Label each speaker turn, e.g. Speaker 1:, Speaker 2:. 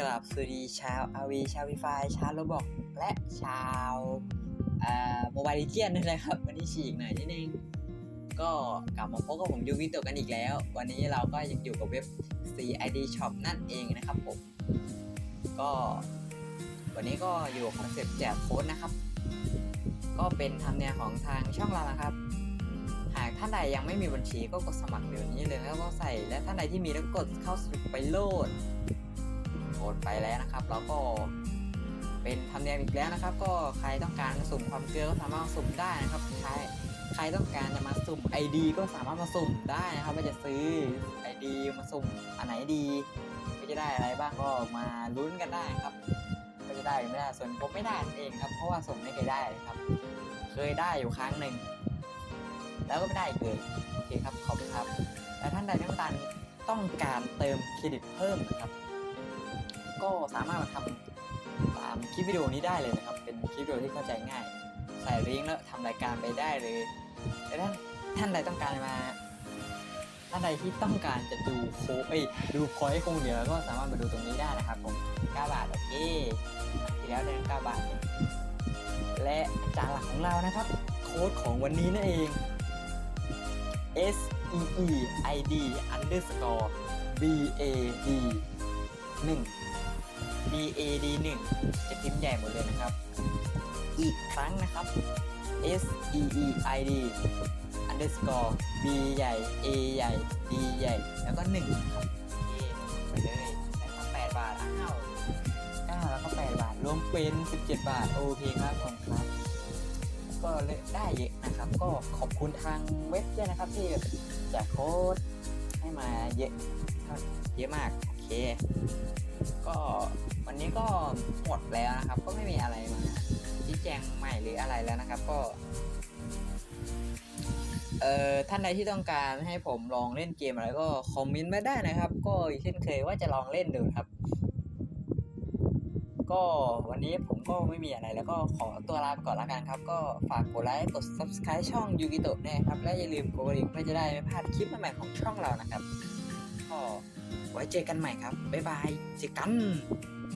Speaker 1: กราบสวัสดีชาวอาวีชาววีไฟชาวโรบอกและชาวโมบายลิเจียนด้วยนะครับ วันนี้ฉีกหน่อยนิดนึงก็กลับมาพบกับผมยูวิโตกันอีกแล้ว วันนี้เราก็ยังอยู่กับเว็บ CID Shop นั่นเองนะครับผม ก็ วันนี้ก็อยู่คอนเซ็ปต์แจกโค้ดนะครับ ก็เป็นธรรมเนียของทางช่องเรานะครับ หากท่านใดยังไม่มีบัญชีก็กดสมัครเดี๋ยวนี้เลยแล้วก็ใส่และท่านใดที่มีแล้วก็กดเข้าสไปโหลด โหลดไปแล้วนะครับแล้วก็เป็นธรรมเนียมอีกแล้วนะครับ ก็ใครต้องการสุ่มความเกลือก็สามารถมาสุ่มได้นะครับใครใครต้องการจะมาสุ่ม ID ก็สามารถมาสุ่มได้นะครับว่าจะซื้อ ID มาสุ่มอันไหนดีก็จะได้อะไรบ้างก็มาลุ้นกันได้ครับ ก็จะได้หรือไม่ได้ส่วนผมไม่ได้เองครับ เพราะว่าสุ่มไม่เคยได้เลยครับ เคยได้อยู่ครั้งหนึ่งแล้วก็ไม่ได้อีกเลยโอเคครับขอบคุณครับและท่านใดต้องการต้องการเติมเครดิตเพิ่มนะครับ ก็สามารถมาทำตามคลิปวิดีโอนี้ได้เลยนะครับ เป็นคลิปวิดีโอที่เข้าใจง่าย ใส่ลิงก์แล้วทำรายการไปได้เลยและท่านท่านใดต้องการมาท่านใดที่ต้องการจะดูโค้ดเอ้ยดูพอยต์คงเหลือก็สามารถมาดูตรงนี้ได้นะครับผม9บาทโอเคทีแล้วเดือน9บาท และจานหลักของเรานะครับ โค้ดของวันนี้นั่นเอง S E E I D underscore B A D 1 B A D 1 จะพิมพ์ใหญ่หมดเลยนะครับ อีกครั้งนะครับ S E E I D underscore B ใหญ่ A ใหญ่ D ใหญ่ แล้วก็1ครับโอเคไปเลยได้มา8บาทอ้าว9แล้วก็8บาท รวมเป็น 17 บาท โอเคครับผมครับ ก็เลยได้เยอะนะครับ ก็ขอบคุณทางเว็บด้วยนะครับที่แจกโค้ดให้มาเยอะเยอะมาก เค ก็วันนี้ก็หมดแล้วนะครับ ก็ไม่มีอะไรมาชี้แจงใหม่หรืออะไรแล้วนะครับ ก็ เอ่อท่านใดที่ต้องการให้ผมลองเล่นเกมอะไรก็คอมเมนต์มาได้นะครับ ก็เช่นเคยว่าจะลองเล่นดูครับ ก็วันนี้ผมก็ไม่มีอะไรแล้วก็ขอตัวลาไปก่อนล้วกันครับ ก็ฝากกดไลค์กด subscribe ช่องยูกิโตะด้วยครับ และอย่าลืมกดกระดิ่งเพื่อจะได้ไม่พลาดคลิปใหม่ๆของช่องเรานะครับ ไว้เจอกันใหม่ครับ บ๊ายบายเจอกัน